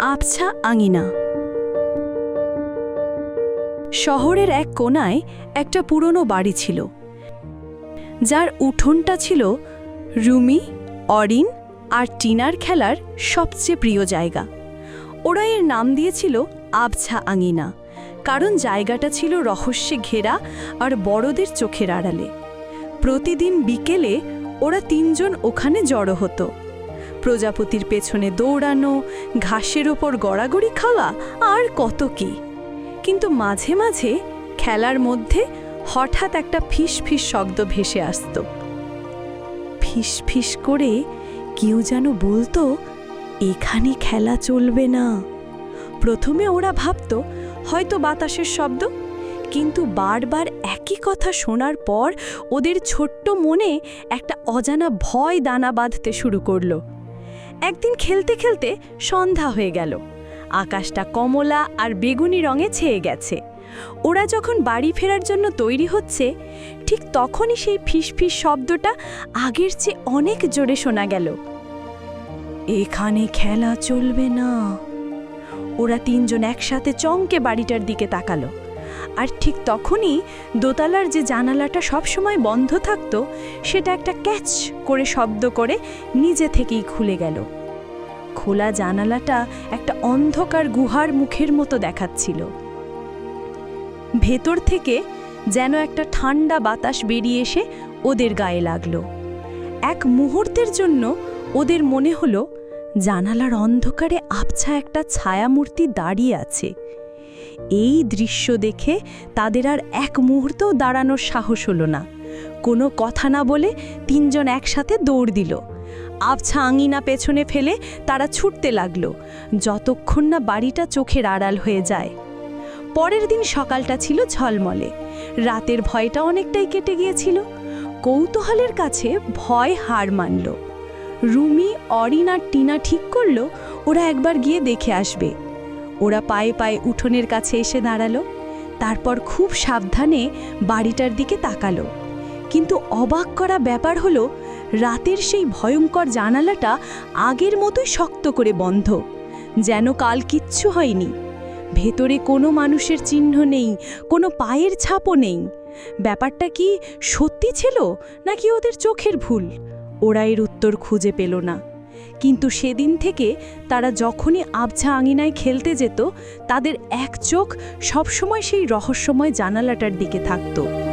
আবছা আঙিনা। শহরের এক কোনায় একটা পুরনো বাড়ি ছিল। যার উঠোনটা ছিল রুমি, অরিন আর টিনার খেলার সবচেয়ে প্রিয় জায়গা। ওরা এর নাম দিয়েছিল আবছা আঙিনা। কারণ জায়গাটা ছিল রহস্যে ঘেরা আর বড়দের চোখের আড়ালে। প্রতিদিন বিকেলে ওরা তিনজন ওখানে জড়ো হতো। প্রজাপতির পেছনে দৌড়ানো, ঘাসের ওপর গড়াগড়ি খাওয়া আর কত কি। কিন্তু মাঝে মাঝে খেলার মধ্যে হঠাৎ একটা ফিস ফিস শব্দ ভেসে আসত। ফিস ফিস করে কেউ যেন বলতো, এখানে খেলা চলবে না। প্রথমে ওরা ভাবত, হয়তো বাতাসের শব্দ, কিন্তু বারবার একই কথা শোনার পর ওদের ছোট্ট মনে একটা অজানা ভয় দানা বাঁধতে শুরু করল। একদিন খেলতে খেলতে সন্ধ্যা হয়ে গেল। আকাশটা কমলা আর বেগুনি রঙে ছেয়ে গেছে। ওরা যখন বাড়ি ফেরার জন্য তৈরি হচ্ছে, ঠিক তখনই সেই ফিসফিস শব্দটা আগের চেয়ে অনেক জোরে শোনা গেল। এখানে খেলা চলবে না। ওরা তিনজন একসাথে চমকে বাড়িটার দিকে তাকালো। আর ঠিক তখনই দোতলার যে জানালাটা সবসময় বন্ধ থাকতো, সেটা একটা ক্যাচ করে শব্দ করে নিজে থেকেই খুলে গেল। খোলা জানালাটা একটা অন্ধকার গুহার মুখের মতো দেখাচ্ছিল। ভেতর থেকে যেন একটা ঠান্ডা বাতাস বেরিয়ে এসে ওদের গায়ে লাগল। এক মুহূর্তের জন্য ওদের মনে হলো, জানালার অন্ধকারে আবছা একটা ছায়ামূর্তি দাঁড়িয়ে আছে। এই দৃশ্য দেখে তাদের আর এক মুহূর্তও দাঁড়ানোর সাহস হলো না। কোনো কথা না বলে তিনজন একসাথে দৌড় দিল। আবছা আঙিনা পেছনে ফেলে তারা ছুটতে লাগল, যতক্ষণ না বাড়িটা চোখের আড়াল হয়ে যায়। পরের দিন সকালটা ছিল ঝলমলে। রাতের ভয়টা অনেকটাই কেটে গিয়েছিল। কৌতূহলের কাছে ভয় হার মানল। রুমি, অরিন আর টিনা ঠিক করল, ওরা একবার গিয়ে দেখে আসবে। ওরা পায়ে পায়ে উঠোনের কাছে এসে দাঁড়াল, তারপর খুব সাবধানে বাড়িটার দিকে তাকালো। কিন্তু অবাক করা ব্যাপার হলো, রাতের সেই ভয়ঙ্কর জানালাটা আগের মতোই শক্ত করে বন্ধ, যেন কাল কিচ্ছু হয়নি। ভেতরে কোনো মানুষের চিহ্ন নেই, কোনো পায়ের ছাপও নেই। ব্যাপারটা কি সত্যি ছিল, নাকি ওদের চোখের ভুল? ওরা এর উত্তর খুঁজে পেল না। কিন্তু সেদিন থেকে তারা যখনই আবছা আঙিনায় খেলতে যেত, তাদের এক চোখ সবসময় সেই রহস্যময় জানালাটার দিকে থাকতো।